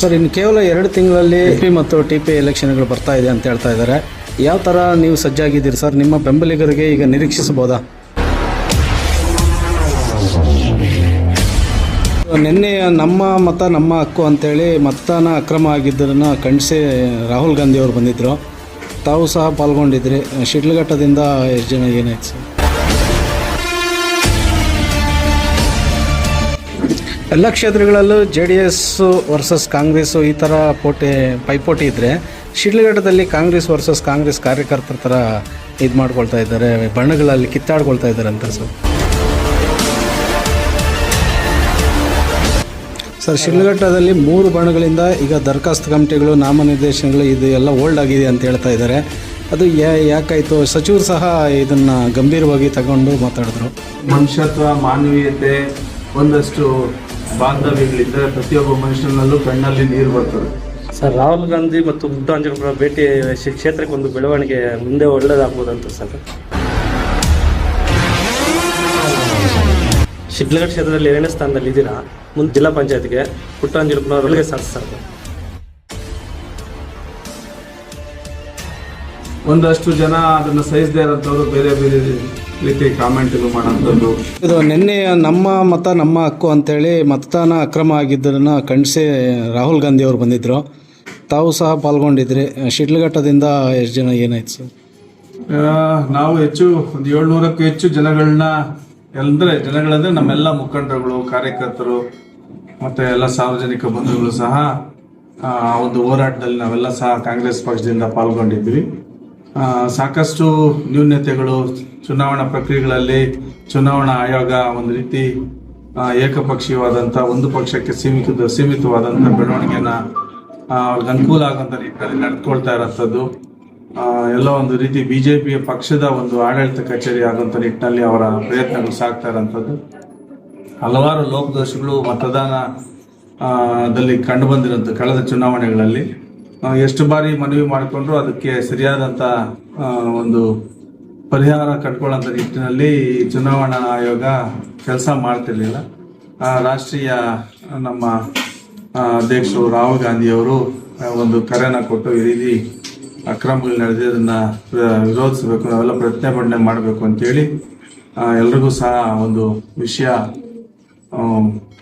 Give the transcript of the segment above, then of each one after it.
Sir, ಇನ್ನು ಕೇವಲ ಎರಡು ತಿಂಗಳಲ್ಲಿ ಪಿ ಮತ್ತು ಟಿ ಪಿ ಎಲೆಕ್ಷನ್ಗಳು ಬರ್ತಾ ಇದೆ ಅಂತ ಹೇಳ್ತಾ ಇದ್ದಾರೆ. ಯಾವ ಥರ ನೀವು ಸಜ್ಜಾಗಿದ್ದೀರಿ ಸರ್? ನಿಮ್ಮ ಬೆಂಬಲಿಗರಿಗೆ ಈಗ ನಿರೀಕ್ಷಿಸಬಹುದಾ? ನಿನ್ನೆ ನಮ್ಮ ಮತ, ನಮ್ಮ ಹಕ್ಕು ಅಂತೇಳಿ ಮತದಾನ ಅಕ್ರಮ ಆಗಿದ್ದನ್ನು ಖಂಡಿಸಿ ರಾಹುಲ್ ಗಾಂಧಿ ಅವರು ಬಂದಿದ್ದರು ತಾವು ಸಹ ಪಾಲ್ಗೊಂಡಿದ್ರಿ. ಶಿಡ್ಲಘಟ್ಟದಿಂದ ಎಷ್ಟು ಜನ ಏನಾಯ್ತು ಸರ್? ಎಲ್ಲ ಕ್ಷೇತ್ರಗಳಲ್ಲೂ J D S versus Congress ಈ ಥರ ಪೋಟಿ, ಪೈಪೋಟಿ ಇದ್ದರೆ ಶಿಡ್ಲಘಟ್ಟದಲ್ಲಿ ಕಾಂಗ್ರೆಸ್ ವರ್ಸಸ್ ಕಾಂಗ್ರೆಸ್ ಕಾರ್ಯಕರ್ತರ ಥರ ಇದು ಮಾಡ್ಕೊಳ್ತಾ ಇದ್ದಾರೆ, ಬಣ್ಣಗಳಲ್ಲಿ ಕಿತ್ತಾಡ್ಕೊಳ್ತಾ ಇದ್ದಾರೆ ಅಂತ ಸರ್. ಸರ್, ಶಿಡ್ಲಘಟ್ಟದಲ್ಲಿ ಮೂರು ಬಣಗಳಿಂದ ಈಗ ದರಖಾಸ್ತು ಕಮಿಟಿಗಳು, ನಾಮನಿರ್ದೇಶನಗಳು ಇದು ಎಲ್ಲ ಓಲ್ಡ್ ಆಗಿದೆ ಅಂತ ಹೇಳ್ತಾ ಇದ್ದಾರೆ. ಅದು ಯಾ, ಯಾಕಾಯಿತು? ಸಚಿವರು ಸಹ ಇದನ್ನು ಗಂಭೀರವಾಗಿ ತಗೊಂಡು ಮಾತಾಡಿದ್ರು. ಮನುಷ್ಯತ್ವ, ಮಾನವೀಯತೆ ಒಂದಷ್ಟು ಬಾಂಧವ್ಯಗಳಿದ್ದರೆ ಪ್ರತಿಯೊಬ್ಬ ಮನುಷ್ಯನಲ್ಲೂ ಕಣ್ಣಲ್ಲಿ ನೀರು ಬರ್ತದೆ. ಸರ್ ರಾಹುಲ್ ಗಾಂಧಿ ಮತ್ತು ಬುದ್ಧಾಂಜನಪುರ ಭೇಟಿ ಕ್ಷೇತ್ರಕ್ಕೆ ಒಂದು ಬೆಳವಣಿಗೆ ಮುಂದೆ ಒಳ್ಳೇದಾಗ್ಬೋದಂತ ಸರ್. ಶಿಡ್ಲಘಟ್ಟ ಕ್ಷೇತ್ರದಲ್ಲಿ ಏಳನೇ ಸ್ಥಾನದಲ್ಲಿ ಇದ್ದೀರಾ? ಮುಂದೆ ಜಿಲ್ಲಾ ಪಂಚಾಯತ್ಗೆ ಪುಟ್ಟಾಂಜನಪುರವರೆಗೆ ಸಾಧಿಸ್ತಾರೆ. ಒಂದಷ್ಟು ಜನ ಅದನ್ನು ಸಹಿಸದೇ ಇರೋಂಥವ್ರು ಬೇರೆ ಬೇರೆ ರೀತಿ ಕಾಮೆಂಟ್ಗಳು ಮಾಡೋಂಥದ್ದು. ಇದು ನಿನ್ನೆ ನಮ್ಮ ಮತ ನಮ್ಮ ಹಕ್ಕು ಅಂತೇಳಿ ಮತದಾನ ಅಕ್ರಮ ಆಗಿದ್ದನ್ನು ಖಂಡಿಸಿ ರಾಹುಲ್ ಗಾಂಧಿ ಅವರು ಬಂದಿದ್ದರು ತಾವು ಸಹ ಪಾಲ್ಗೊಂಡಿದ್ರಿ. ಶಿಡ್ಲಘಟ್ಟದಿಂದ ಎಷ್ಟು ಜನ ಏನಾಯ್ತು ಸರ್? ನಾವು ಹೆಚ್ಚು ಒಂದು ಏಳ್ನೂರಕ್ಕೂ ಹೆಚ್ಚು ಜನಗಳನ್ನ ಅಂದರೆ ಜನಗಳಂದ್ರೆ ನಮ್ಮೆಲ್ಲ ಮುಖಂಡರುಗಳು ಕಾರ್ಯಕರ್ತರು ಮತ್ತೆ ಎಲ್ಲ ಸಾರ್ವಜನಿಕ ಬಂಧುಗಳು ಸಹ ಆ ಒಂದು ಹೋರಾಟದಲ್ಲಿ ನಾವೆಲ್ಲ ಸಹ ಕಾಂಗ್ರೆಸ್ ಪಕ್ಷದಿಂದ ಪಾಲ್ಗೊಂಡಿದ್ವಿ. ಸಾಕಷ್ಟು ನ್ಯೂನ್ಯತೆಗಳು ಚುನಾವಣಾ ಪ್ರಕ್ರಿಯೆಗಳಲ್ಲಿ ಚುನಾವಣಾ ಆಯೋಗ ಒಂದು ರೀತಿ ಏಕಪಕ್ಷೀಯವಾದಂಥ ಒಂದು ಪಕ್ಷಕ್ಕೆ ಸೀಮಿತ ಸೀಮಿತವಾದಂಥ ಬೆಳವಣಿಗೆನ ಅವ್ರಿಗೆ ಅನುಕೂಲ ಆಗುವಂಥ ರೀತಿಯಲ್ಲಿ ನಡ್ಕೊಳ್ತಾ ಇರೋಂಥದ್ದು ಎಲ್ಲ ಒಂದು ರೀತಿ ಬಿಜೆಪಿಯ ಪಕ್ಷದ ಒಂದು ಆಡಳಿತ ಕಚೇರಿ ಆಗುವಂಥ ನಿಟ್ಟಿನಲ್ಲಿ ಅವರ ಪ್ರಯತ್ನಗಳು ಸಾಗ್ತಾ ಇರೋಂಥದ್ದು ಹಲವಾರು ಲೋಪದೋಷಗಳು ಮತದಾನ ದಲ್ಲಿ ಕಂಡು ಬಂದಿರೋದು ಕಳೆದ ಚುನಾವಣೆಗಳಲ್ಲಿ ಎಷ್ಟು ಬಾರಿ ಮನವಿ ಮಾಡಿಕೊಂಡ್ರು ಅದಕ್ಕೆ ಸರಿಯಾದಂಥ ಒಂದು ಪರಿಹಾರ ಕಟ್ಕೊಳ್ಳೋಂಥ ನಿಟ್ಟಿನಲ್ಲಿ ಚುನಾವಣಾ ಆಯೋಗ ಕೆಲಸ ಮಾಡ್ತಿರ್ಲಿಲ್ಲ. ರಾಷ್ಟ್ರೀಯ ನಮ್ಮ ಅಧ್ಯಕ್ಷರು ರಾಹುಲ್ ಗಾಂಧಿಯವರು ಒಂದು ಕರೆನ ಕೊಟ್ಟು ಈ ರೀತಿ ಅಕ್ರಮಗಳು ನಡೆದಿದೆ ಅದನ್ನ ವಿರೋಧಿಸಬೇಕು, ನಾವೆಲ್ಲ ಪ್ರತಿಭಟನೆ ಮಾಡಬೇಕು ಅಂತೇಳಿ ಎಲ್ರಿಗೂ ಸಹ ಒಂದು ವಿಷಯ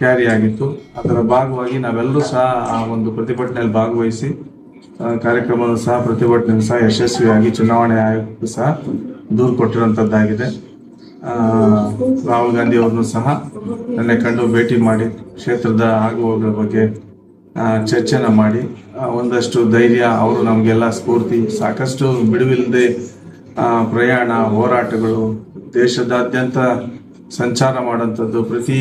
ಕ್ಯಾರಿ ಆಗಿತ್ತು. ಅದರ ಭಾಗವಾಗಿ ನಾವೆಲ್ಲರೂ ಸಹ ಆ ಒಂದು ಪ್ರತಿಭಟನೆಯಲ್ಲಿ ಭಾಗವಹಿಸಿ ಆ, ಕಾರ್ಯಕ್ರಮವನ್ನು ಸಹ ಪ್ರತಿಭಟನೆ ಸಹ ಯಶಸ್ವಿಯಾಗಿ ಚುನಾವಣೆ ಆಯೋಗಕ್ಕೂ ಸಹ ದೂರು ಕೊಟ್ಟಿರುವಂಥದ್ದಾಗಿದೆ. ರಾಹುಲ್ ಗಾಂಧಿ ಅವರನ್ನು ಸಹ ನನ್ನ ಕಂಡು ಭೇಟಿ ಮಾಡಿ ಕ್ಷೇತ್ರದ ಆಗುಹೋಗುಗಳ ಬಗ್ಗೆ ಚರ್ಚೆನ ಮಾಡಿ ಒಂದಷ್ಟು ಧೈರ್ಯ ಅವರು ನಮಗೆಲ್ಲ ಸ್ಫೂರ್ತಿ ಸಾಕಷ್ಟು ಬಿಡುವಿಲ್ಲದೆ ಪ್ರಯಾಣ ಹೋರಾಟಗಳು ದೇಶದಾದ್ಯಂತ ಸಂಚಾರ ಮಾಡುವಂಥದ್ದು ಪ್ರತಿ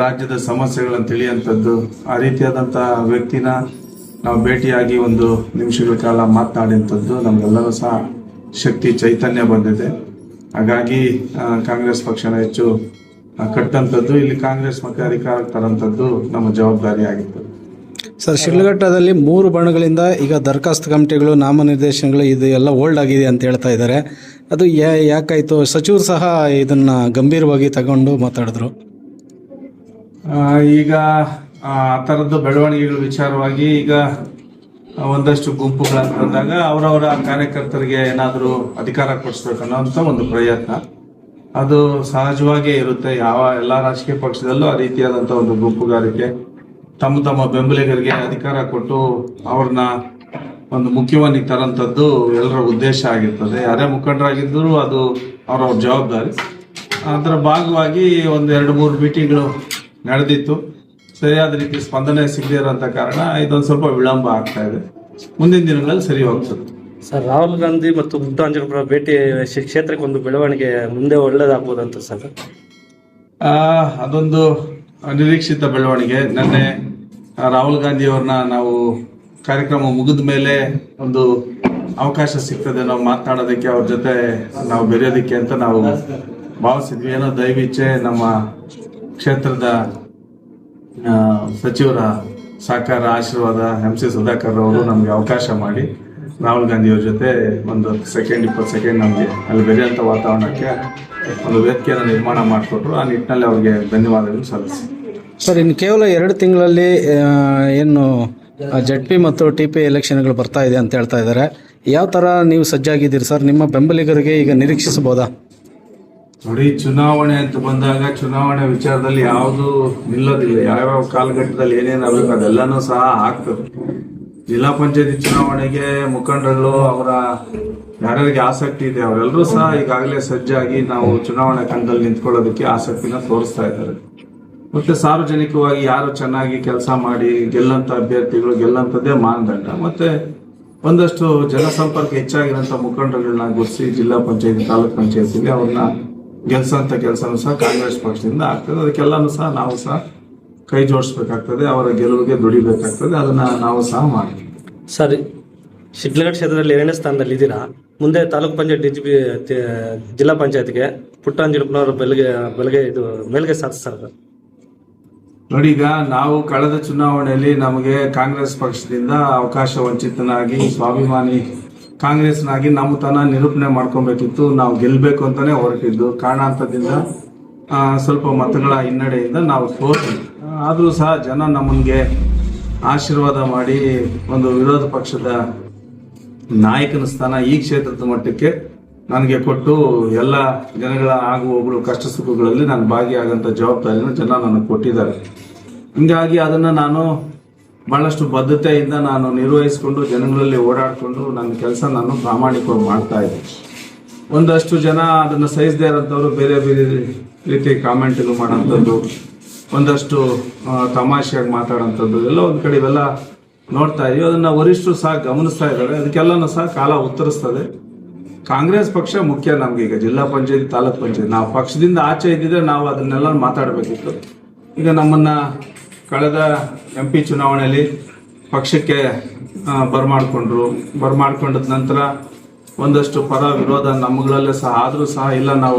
ರಾಜ್ಯದ ಸಮಸ್ಯೆಗಳನ್ನು ತಿಳಿಯುವಂಥದ್ದು ಆ ರೀತಿಯಾದಂಥ ವ್ಯಕ್ತಿನ ನಾವು ಭೇಟಿಯಾಗಿ ಒಂದು ನಿಮಿಷಗಳ ಕಾಲ ಮಾತನಾಡಿದಂಥದ್ದು ನಮಗೆಲ್ಲರೂ ಸಹ ಶಕ್ತಿ ಚೈತನ್ಯ ಬಂದಿದೆ. ಹಾಗಾಗಿ ಕಾಂಗ್ರೆಸ್ ಪಕ್ಷನ ಹೆಚ್ಚು ಕಟ್ಟಂತದ್ದು ಕಟ್ಟಂಥದ್ದು ಇಲ್ಲಿ ಕಾಂಗ್ರೆಸ್ ಮತ್ತೆ ಅಧಿಕಾರಕ್ಕೆ ತರಂಥದ್ದು ನಮ್ಮ ಜವಾಬ್ದಾರಿ ಆಗಿತ್ತು ಸರ್ ಶಿಡ್ಲಘಟ್ಟದಲ್ಲಿ ಮೂರು ಬಣಗಳಿಂದ ಈಗ ದರಖಾಸ್ತು ಕಮಿಟಿಗಳು ನಾಮನಿರ್ದೇಶನಗಳು ಇದು ಎಲ್ಲ ಓಲ್ಡ್ ಆಗಿದೆ ಅಂತ ಹೇಳ್ತಾ ಇದ್ದಾರೆ. ಅದು ಯಾ ಯಾಕಾಯಿತು? ಸಚಿವರು ಸಹ ಇದನ್ನು ಗಂಭೀರವಾಗಿ ತಗೊಂಡು ಮಾತಾಡಿದ್ರು. ಈಗ ಆ ಥರದ್ದು ಬೆಳವಣಿಗೆಗಳ ವಿಚಾರವಾಗಿ ಈಗ ಒಂದಷ್ಟು ಗುಂಪುಗಳಂತ ಬಂದಾಗ ಅವರವರ ಕಾರ್ಯಕರ್ತರಿಗೆ ಏನಾದರೂ ಅಧಿಕಾರ ಕೊಡಿಸ್ಬೇಕು ಅನ್ನೋಂಥ ಒಂದು ಪ್ರಯತ್ನ. ಅದು ಸಹಜವಾಗೇ ಇರುತ್ತೆ. ಯಾವ ಎಲ್ಲ ರಾಜಕೀಯ ಪಕ್ಷದಲ್ಲೂ ಆ ರೀತಿಯಾದಂಥ ಒಂದು ಗುಂಪುಗಾರಿಕೆ. ತಮ್ಮ ತಮ್ಮ ಬೆಂಬಲಿಗರಿಗೆ ಅಧಿಕಾರ ಕೊಟ್ಟು ಅವ್ರನ್ನ ಒಂದು ಮುಖ್ಯವಾಗಿ ತರಂಥದ್ದು ಎಲ್ಲರ ಉದ್ದೇಶ ಆಗಿರ್ತದೆ. ಯಾರೇ ಮುಖಂಡರಾಗಿದ್ದರೂ ಅದು ಅವರವ್ರ ಜವಾಬ್ದಾರಿ. ಅದರ ಭಾಗವಾಗಿ ಒಂದು ಎರಡು ಮೂರು ಮೀಟಿಂಗ್ಗಳು ನಡೆದಿತ್ತು. ಸರಿಯಾದ ರೀತಿ ಸ್ಪಂದನೆ ಸಿಗದೇ ಇರೋಂಥ ಕಾರಣ ಇದೊಂದು ಸ್ವಲ್ಪ ವಿಳಂಬ ಆಗ್ತಾ ಇದೆ. ಮುಂದಿನ ದಿನಗಳಲ್ಲಿ ಸರಿ ಹೋಗ್ತದೆ. ಸರ್ ರಾಹುಲ್ ಗಾಂಧಿ ಮತ್ತು ಬುದ್ಧಾಂಜನಪುರ ಭೇಟಿ ಕ್ಷೇತ್ರಕ್ಕೆ ಒಂದು ಬೆಳವಣಿಗೆ ಮುಂದೆ ಒಳ್ಳೇದಾಗ್ಬೋದಂತ ಸರ್. ಆ, ಅದೊಂದು ನಿರೀಕ್ಷಿತ ಬೆಳವಣಿಗೆ. ನಿನ್ನೆ ರಾಹುಲ್ ಗಾಂಧಿ ಅವ್ರನ್ನ ನಾವು ಕಾರ್ಯಕ್ರಮ ಮುಗಿದ ಮೇಲೆ ಒಂದು ಅವಕಾಶ ಸಿಗ್ತದೆ ನಾವು ಮಾತನಾಡೋದಕ್ಕೆ ಅವ್ರ ಜೊತೆ ನಾವು ಬೆರೆಯೋದಕ್ಕೆ ಅಂತ ನಾವು ಭಾವಿಸಿದ್ವಿ. ಏನೋ ದಯವಿಚ್ಛೆ ನಮ್ಮ ಕ್ಷೇತ್ರದ ಸಚಿವರ ಸಹಕಾರ, ಆಶೀರ್ವಾದ, ಎಂ ಸಿ ಸುಧಾಕರ್ ಅವರು ನಮಗೆ ಅವಕಾಶ ಮಾಡಿ. ರಾಹುಲ್ ಗಾಂಧಿ ಅವ್ರ ಜೊತೆ ಒಂದು ಸೆಕೆಂಡ್ ಇಪ್ಪತ್ತು ಸೆಕೆಂಡ್ ನಮಗೆ ಅಲ್ಲಿ ಬೆರೆಯುವಂಥ ವಾತಾವರಣಕ್ಕೆ ಒಂದು ವೇದಿಕೆಯನ್ನು ನಿರ್ಮಾಣ ಮಾಡಿಕೊಟ್ರು. ಆ ನಿಟ್ಟಿನಲ್ಲಿ ಅವ್ರಿಗೆ ಧನ್ಯವಾದಗಳು ಸಲ್ಲಿಸಿ. ಸರ್, ಇನ್ನು ಕೇವಲ ಎರಡು ತಿಂಗಳಲ್ಲಿ ಏನು ಜೆಡ್ ಪಿ ಮತ್ತು ಟಿ ಪಿ ಎಲೆಕ್ಷನ್ಗಳು ಬರ್ತಾ ಇದೆ ಅಂತ ಹೇಳ್ತಾ ಇದ್ದಾರೆ. ಯಾವ ಥರ ನೀವು ಸಜ್ಜಾಗಿದ್ದೀರಿ ಸರ್? ನಿಮ್ಮ ಬೆಂಬಲಿಗರಿಗೆ ಈಗ ನಿರೀಕ್ಷಿಸಬಹುದಾ? ನೋಡಿ, ಚುನಾವಣೆ ಅಂತ ಬಂದಾಗ ಚುನಾವಣೆ ವಿಚಾರದಲ್ಲಿ ಯಾವುದು ನಿಲ್ಲೋದಿಲ್ಲ. ಯಾವ್ಯಾವ ಕಾಲಘಟ್ಟದಲ್ಲಿ ಏನೇನಾಗಬೇಕು ಅದೆಲ್ಲನೂ ಸಹ ಆಗ್ತದೆ. ಜಿಲ್ಲಾ ಪಂಚಾಯತಿ ಚುನಾವಣೆಗೆ ಮುಖಂಡರುಗಳು ಅವರ ಯಾರ್ಯಾರಿಗೆ ಆಸಕ್ತಿ ಇದೆ, ಅವರೆಲ್ಲರೂ ಸಹ ಈಗಾಗಲೇ ಸಜ್ಜಾಗಿ ನಾವು ಚುನಾವಣಾ ಕಣದಲ್ಲಿ ನಿಂತ್ಕೊಳ್ಳೋದಕ್ಕೆ ಆಸಕ್ತಿನ ತೋರಿಸ್ತಾ ಇದ್ದಾರೆ. ಮತ್ತೆ ಸಾರ್ವಜನಿಕವಾಗಿ ಯಾರು ಚೆನ್ನಾಗಿ ಕೆಲಸ ಮಾಡಿ ಗೆಲ್ಲಂತ ಅಭ್ಯರ್ಥಿಗಳು ಗೆಲ್ಲಂತದ್ದೇ ಮಾನದಂಡ. ಮತ್ತೆ ಒಂದಷ್ಟು ಜನಸಂಪರ್ಕ ಹೆಚ್ಚಾಗಿರೋಂಥ ಮುಖಂಡರುಗಳನ್ನ ಗುರುತಿಸಿ ಜಿಲ್ಲಾ ಪಂಚಾಯತಿ, ತಾಲೂಕು ಪಂಚಾಯತಿಗೆ ಅವ್ರನ್ನ ಗೆಲ್ಸಂತ ಕೆಲಸನೂ ಸಹ ಕಾಂಗ್ರೆಸ್ ಪಕ್ಷದಿಂದ ಆಗ್ತದೆ. ಅದಕ್ಕೆಲ್ಲಾನು ಸಹ ನಾವು ಸಹ ಕೈ ಜೋಡಿಸ್ಬೇಕಾಗ್ತದೆ ಅವರ ಗೆಲುವಿಗೆ ದುಡಿಬೇಕಾಗ್ತದೆ ಅದನ್ನ ನಾವು ಸಹ ಮಾಡ್ತೀವಿ. ಸರಿ ಶಿಡ್ಲಘಟ್ಟ ಕ್ಷೇತ್ರದಲ್ಲಿ ಎರಡನೇ ಸ್ಥಾನದಲ್ಲಿ ಇದ್ದೀರಾ? ಮುಂದೆ taluk panchayat D G P ಜಿಲ್ಲಾ ಪಂಚಾಯತ್ಗೆ ಪುಟ್ಟಂಜನಪ್ಪನವರು ಬೆಳಗ್ಗೆ ಬೆಳಗ್ಗೆ ಇದು ಮೇಲ್ಗೆ ಸಾಧಿಸ್ತಾರೆ ನೋಡಿ ಈಗ ನಾವು ಕಳೆದ ಚುನಾವಣೆಯಲ್ಲಿ ನಮಗೆ ಕಾಂಗ್ರೆಸ್ ಪಕ್ಷದಿಂದ ಅವಕಾಶ ವಂಚಿತನಾಗಿ ಸ್ವಾಭಿಮಾನಿ ಕಾಂಗ್ರೆಸ್ನಾಗಿ ನಮ್ಮ ತನ ನಿರೂಪಣೆ ಮಾಡ್ಕೊಬೇಕಿತ್ತು, ನಾವು ಗೆಲ್ಲಬೇಕು ಅಂತಾನೆ ಹೊರಟಿದ್ದು. ಕಾರಣಾಂತದಿಂದ ಸ್ವಲ್ಪ ಮತಗಳ ಹಿನ್ನಡೆಯಿಂದ ನಾವು ಸೋತು. ಆದರೂ ಸಹ ಜನ ನಮಗೆ ಆಶೀರ್ವಾದ ಮಾಡಿ ಒಂದು ವಿರೋಧ ಪಕ್ಷದ ನಾಯಕನ ಸ್ಥಾನ ಈ ಕ್ಷೇತ್ರದ ಮಟ್ಟಕ್ಕೆ ನನಗೆ ಕೊಟ್ಟು ಎಲ್ಲ ಜನಗಳ ಆಗು ಹೋಗುಗಳು ಕಷ್ಟ ಸುಖಗಳಲ್ಲಿ ನಾನು ಭಾಗಿಯಾಗಂತ ಜವಾಬ್ದಾರಿಯನ್ನು ಜನ ನನಗೆ ಕೊಟ್ಟಿದ್ದಾರೆ. ಹಿಂಗಾಗಿ ಅದನ್ನ ನಾನು ಬಹಳಷ್ಟು ಬದ್ಧತೆಯಿಂದ ನಾನು ನಿರ್ವಹಿಸಿಕೊಂಡು ಜನಗಳಲ್ಲಿ ಓಡಾಡಿಕೊಂಡು ನನ್ನ ಕೆಲಸ ನಾನು ಪ್ರಾಮಾಣಿಕವಾಗಿ ಮಾಡ್ತಾ ಇದ್ದೆ. ಒಂದಷ್ಟು ಜನ ಅದನ್ನು ಸಹಿಸದೇ ಇರೋಂಥವ್ರು ಬೇರೆ ಬೇರೆ ರೀತಿ ಕಾಮೆಂಟ್ಗಳು ಮಾಡೋಂಥದ್ದು, ಒಂದಷ್ಟು ತಮಾಷೆಯಾಗಿ ಮಾತಾಡೋಂಥದ್ದು, ಎಲ್ಲ ಒಂದು ಕಡೆ ಇವೆಲ್ಲ ನೋಡ್ತಾ ಇದೀವಿ. ಅದನ್ನ ವರಿಷ್ಠರು ಸಹ ಗಮನಿಸ್ತಾ ಇದ್ದಾರೆ. ಅದಕ್ಕೆಲ್ಲನೂ ಸಹ ಕಾಲ ಉತ್ತರಿಸ್ತದೆ. ಕಾಂಗ್ರೆಸ್ ಪಕ್ಷ ಮುಖ್ಯ ನಮ್ಗೆ ಈಗ. ಜಿಲ್ಲಾ ಪಂಚಾಯತ್, ತಾಲೂಕ್ ಪಂಚಾಯತ್. ನಾವು ಪಕ್ಷದಿಂದ ಆಚೆ ಇದ್ದಿದ್ರೆ ನಾವು ಅದನ್ನೆಲ್ಲ ಮಾತಾಡಬೇಕಿತ್ತು. ಈಗ ನಮ್ಮನ್ನ ಕಳೆದ ಎಂ ಪಿ ಚುನಾವಣೆಯಲ್ಲಿ ಪಕ್ಷಕ್ಕೆ ಬರ್ಮಾಡ್ಕೊಂಡ್ರು. ಬರ್ಮಾಡ್ಕೊಂಡದ ನಂತರ ಒಂದಷ್ಟು ಪರ ವಿರೋಧ ನಮ್ಗಳಲ್ಲೇ ಸಹ, ಆದರೂ ಸಹ ಇಲ್ಲ ನಾವು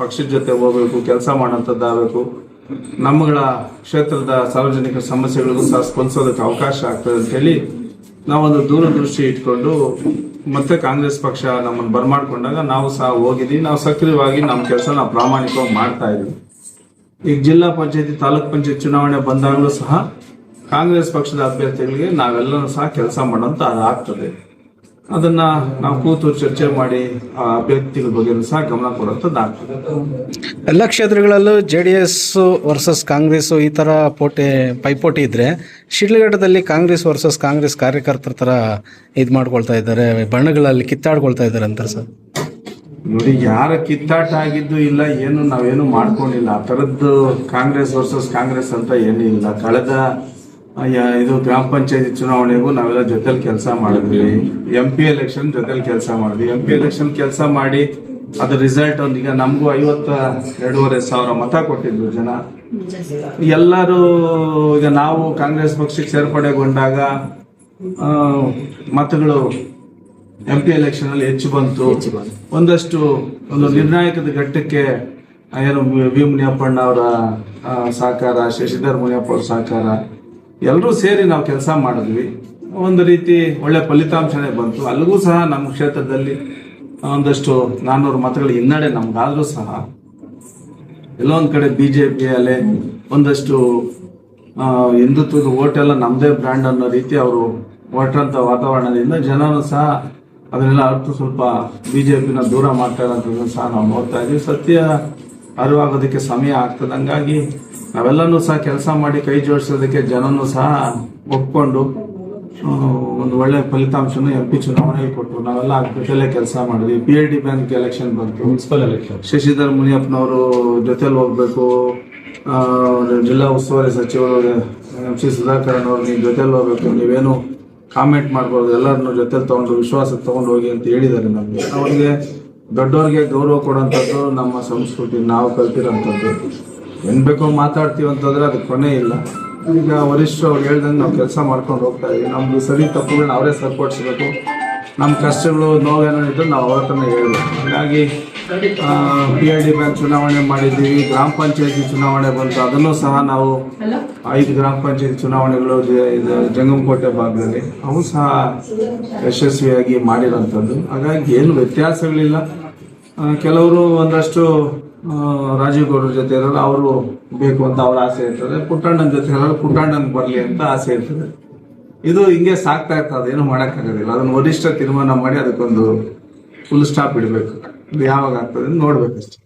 ಪಕ್ಷದ ಜೊತೆ ಹೋಗ್ಬೇಕು, ಕೆಲಸ ಮಾಡೋಂಥದ್ದಾಗಬೇಕು ನಮ್ಮಗಳ ಕ್ಷೇತ್ರದ ಸಾರ್ವಜನಿಕ ಸಮಸ್ಯೆಗಳಿಗೂ ಸಹ ಸ್ಪಂದಿಸೋದಕ್ಕೆ ಅವಕಾಶ ಆಗ್ತದೆ ಅಂತೇಳಿ ನಾವೊಂದು ದೂರದೃಷ್ಟಿ ಇಟ್ಕೊಂಡು ಮತ್ತೆ ಕಾಂಗ್ರೆಸ್ ಪಕ್ಷ ನಮ್ಮನ್ನು ಬರ್ಮಾಡ್ಕೊಂಡಾಗ ನಾವು ಸಹ ಹೋಗಿದ್ವಿ ನಾವು ಸಕ್ರಿಯವಾಗಿ ನಮ್ಮ ಕೆಲಸ ಪ್ರಾಮಾಣಿಕವಾಗಿ ಮಾಡ್ತಾ ಇದ್ದೀವಿ. ಈಗ ಜಿಲ್ಲಾ ಪಂಚಾಯತಿ ತಾಲೂಕ್ ಪಂಚಾಯತ್ ಚುನಾವಣೆ ಬಂದಾಗಲೂ ಸಹ ಕಾಂಗ್ರೆಸ್ ಪಕ್ಷದ ಅಭ್ಯರ್ಥಿಗಳಿಗೆ ನಾವೆಲ್ಲರೂ ಸಹ ಕೆಲಸ ಮಾಡೋಂಥ ಆಗ್ತದೆ. ಅದನ್ನ ನಾವು ಕೂತು ಚರ್ಚೆ ಮಾಡಿ ಆ ಅಭ್ಯರ್ಥಿಗಳ ಬಗ್ಗೆ ಸಹ ಗಮನ ಕೊಡುವಂಥದ್ದಾಗ್ತದೆ ಎಲ್ಲ ಕ್ಷೇತ್ರಗಳಲ್ಲೂ J D S versus Congress ಈ ತರ ಪೋಟಿ, ಪೈಪೋಟಿ ಇದ್ರೆ ಶಿಡ್ಲಘಟ್ಟದಲ್ಲಿ ಕಾಂಗ್ರೆಸ್ ವರ್ಸಸ್ ಕಾಂಗ್ರೆಸ್ ಕಾರ್ಯಕರ್ತರ ತರ ಇದು ಮಾಡ್ಕೊಳ್ತಾ ಇದ್ದಾರೆ, ಬಣ್ಣಗಳಲ್ಲಿ ಕಿತ್ತಾಡ್ಕೊಳ್ತಾ ಇದ್ದಾರೆ ಅಂತಾರೆ ಸರ್. ನೋಡಿ, ಯಾರ ಕಿತ್ತಾಟ ಆಗಿದ್ದು ಇಲ್ಲ, ಏನು ನಾವೇನು ಮಾಡ್ಕೊಂಡಿಲ್ಲ. ಆ ಥರದ್ದು ಕಾಂಗ್ರೆಸ್ ವರ್ಸಸ್ ಕಾಂಗ್ರೆಸ್ ಅಂತ ಏನೂ ಇಲ್ಲ. ಕಳೆದ ಇದು ಗ್ರಾಮ ಪಂಚಾಯತಿ ಚುನಾವಣೆಗೂ ನಾವೆಲ್ಲ ಜೊತೆಲಿ ಕೆಲಸ ಮಾಡಿದ್ವಿ. ಎಂ ಪಿ ಎಲೆಕ್ಷನ್ ಜೊತೆಲಿ ಕೆಲಸ ಮಾಡಿದ್ವಿ. ಎಂ ಪಿ ಎಲೆಕ್ಷನ್ ಕೆಲಸ ಮಾಡಿ ಅದ್ರ ರಿಸಲ್ಟ್ ಒಂದು ಈಗ ನಮಗೂ ಐವತ್ತ ಎರಡೂವರೆ ಸಾವಿರ ಮತ ಕೊಟ್ಟಿದ್ರು ಜನ. ಎಲ್ಲರೂ ಈಗ ನಾವು ಕಾಂಗ್ರೆಸ್ ಪಕ್ಷಕ್ಕೆ ಸೇರ್ಪಡೆಗೊಂಡಾಗ ಮತಗಳು ಎಂ ಪಿ ಎಲೆಕ್ಷನ್ ಅಲ್ಲಿ ಹೆಚ್ಚು ಬಂತು. ಒಂದಷ್ಟು ಒಂದು ನಿರ್ಣಾಯಕದ ಘಟ್ಟಕ್ಕೆ ಏನು ವಿ- ಮುನಿಯಪ್ಪಣ್ಣ ಅವರ ಸಹಕಾರ ಶಶಿಧರ್ ಮುನಿಯಪ್ಪ ಅವರ ಸಹಕಾರ ಎಲ್ಲರೂ ಸೇರಿ ನಾವು ಕೆಲಸ ಮಾಡಿದ್ವಿ. ಒಂದು ರೀತಿ ಒಳ್ಳೆ ಫಲಿತಾಂಶನೇ ಬಂತು. ಅಲ್ಲಿಗೂ ಸಹ ನಮ್ಮ ಕ್ಷೇತ್ರದಲ್ಲಿ ಒಂದಷ್ಟು ನಾನ್ನೂರು ಮತಗಳ ಹಿನ್ನಡೆ ನಮ್ಗಾದ್ರೂ ಸಹ ಎಲ್ಲೋ ಒಂದ್ ಕಡೆ ಬಿಜೆಪಿ ಅಲೆ ಒಂದಷ್ಟು ಹಿಂದುತ್ವದ ಓಟ್ ಎಲ್ಲ ನಮ್ದೇ ಬ್ರ್ಯಾಂಡ್ ಅನ್ನೋ ರೀತಿ ಅವರು ಹೊರಟಂತ ವಾತಾವರಣದಿಂದ ಜನರು ಸಹ ಅದನ್ನೆಲ್ಲ ಅರ್ಥ ಸ್ವಲ್ಪ ಬಿಜೆಪಿನ ದೂರ ಮಾಡ್ತಾ ಇರೋಂಥದ್ದನ್ನು ಸಹ ನಾವು ನೋಡ್ತಾ ಇದೀವಿ ಸತ್ಯ ಅರಿವಾಗೋದಕ್ಕೆ ಸಮಯ ಆಗ್ತದೆ. ಹಂಗಾಗಿ ನಾವೆಲ್ಲನೂ ಸಹ ಕೆಲಸ ಮಾಡಿ ಕೈ ಜೋಡಿಸೋದಕ್ಕೆ ಜನನು ಸಹ ಒಪ್ಕೊಂಡು ಒಂದು ಒಳ್ಳೆ ಫಲಿತಾಂಶನ ಎಂ ಪಿ ಚುನಾವಣೆಗೆ ಕೊಟ್ಟರು. ನಾವೆಲ್ಲ ಜೊತೆಲೆ ಕೆಲಸ ಮಾಡಿದ್ವಿ. P L D bank election ಬಂತು. ಮುನ್ಸಿಪಲ್ ಎಲೆಕ್ಷನ್ ಶಶಿಧರ್ ಮುನಿಯಪ್ಪನವರು ಜೊತೆಲಿ ಹೋಗ್ಬೇಕು. ಆ, ಜಿಲ್ಲಾ ಉಸ್ತುವಾರಿ ಸಚಿವರು ಎಂ ಸಿ ಸುಧಾಕರನ್ ಅವರು ನೀವು ಜೊತೆಲಿ ಹೋಗ್ಬೇಕು. ನೀವೇನು ಕಾಮೆಂಟ್ ಮಾಡ್ಬೋದು, ಎಲ್ಲರನ್ನು ಜೊತೆಲಿ ತಗೊಂಡು ವಿಶ್ವಾಸ ತಗೊಂಡು ಹೋಗಿ ಅಂತ ಹೇಳಿದ್ದಾರೆ ನಮಗೆ. ಅವ್ರಿಗೆ ದೊಡ್ಡವ್ರಿಗೆ ಗೌರವ ಕೊಡೋಂಥದ್ದು ನಮ್ಮ ಸಂಸ್ಕೃತಿ, ನಾವು ಕಲ್ತಿರೋಂಥದ್ದು. ಏನು ಬೇಕೋ ಮಾತಾಡ್ತೀವಿ ಅಂತಂದ್ರೆ ಅದು ಕೊನೆ ಇಲ್ಲ. ಈಗ ವರಿಷ್ಠರು ಅವ್ರು ಹೇಳ್ದಂಗೆ ನಾವು ಕೆಲಸ ಮಾಡ್ಕೊಂಡು ಹೋಗ್ತಾ ಇದ್ದೀವಿ ನಮ್ಮದು ಸರಿ ತಪ್ಪುಗಳನ್ನ ಅವರೇ ಸರಿಪಡಿಸ್ಬೇಕು ನಮ್ಮ ಕಷ್ಟಗಳು ನೋವೇನೋ ಇದ್ದು ನಾವು ಅವ್ರ ಹತ್ರನೇ ಹೇಳ್ಬೇಕು. ಹಾಗಾಗಿ ಪಿ ಐ ಡಿ ಬ್ಯಾಂಕ್ ಚುನಾವಣೆ ಮಾಡಿದ್ದೀವಿ, ಗ್ರಾಮ ಪಂಚಾಯತಿ ಚುನಾವಣೆ ಬಂತು. ಅದನ್ನು ಸಹ ನಾವು ಐದು ಗ್ರಾಮ ಪಂಚಾಯತಿ ಚುನಾವಣೆಗಳು ಜಂಗಮಕೋಟೆ ಭಾಗದಲ್ಲಿ. ಅವು ಸಹ ಯಶಸ್ವಿಯಾಗಿ ಮಾಡಿರೋಂಥದ್ದು. ಹಾಗಾಗಿ ಏನು ವ್ಯತ್ಯಾಸಗಳಿಲ್ಲ. ಕೆಲವರು ಒಂದಷ್ಟು ರಾಜೀವ್ ಗೌಡ್ರ ಜೊತೆ ಇರೋರು, ಅವರು ಬೇಕು ಅಂತ ಅವ್ರ ಆಸೆ ಇರ್ತದೆ. ಪುಟ್ಟಣ್ಣನ ಜೊತೆ ಇರೋರು ಪುಟ್ಟಣ್ಣನ್ ಬರಲಿ ಅಂತ ಆಸೆ ಇರ್ತದೆ. ಇದು ಹಿಂಗೆ ಸಾಕ್ತಾ ಇರ್ತದೆ ಏನು ಮಾಡೋಕ್ಕಾಗೋದಿಲ್ಲ. ಅದನ್ನ ವರಿಷ್ಠ ತೀರ್ಮಾನ ಮಾಡಿ ಅದಕ್ಕೊಂದು ಫುಲ್ ಸ್ಟಾಪ್ ಇಡಬೇಕು. ಇದು ಯಾವಾಗ ಆಗ್ತದೆ ನೋಡ್ಬೇಕಷ್ಟೇ.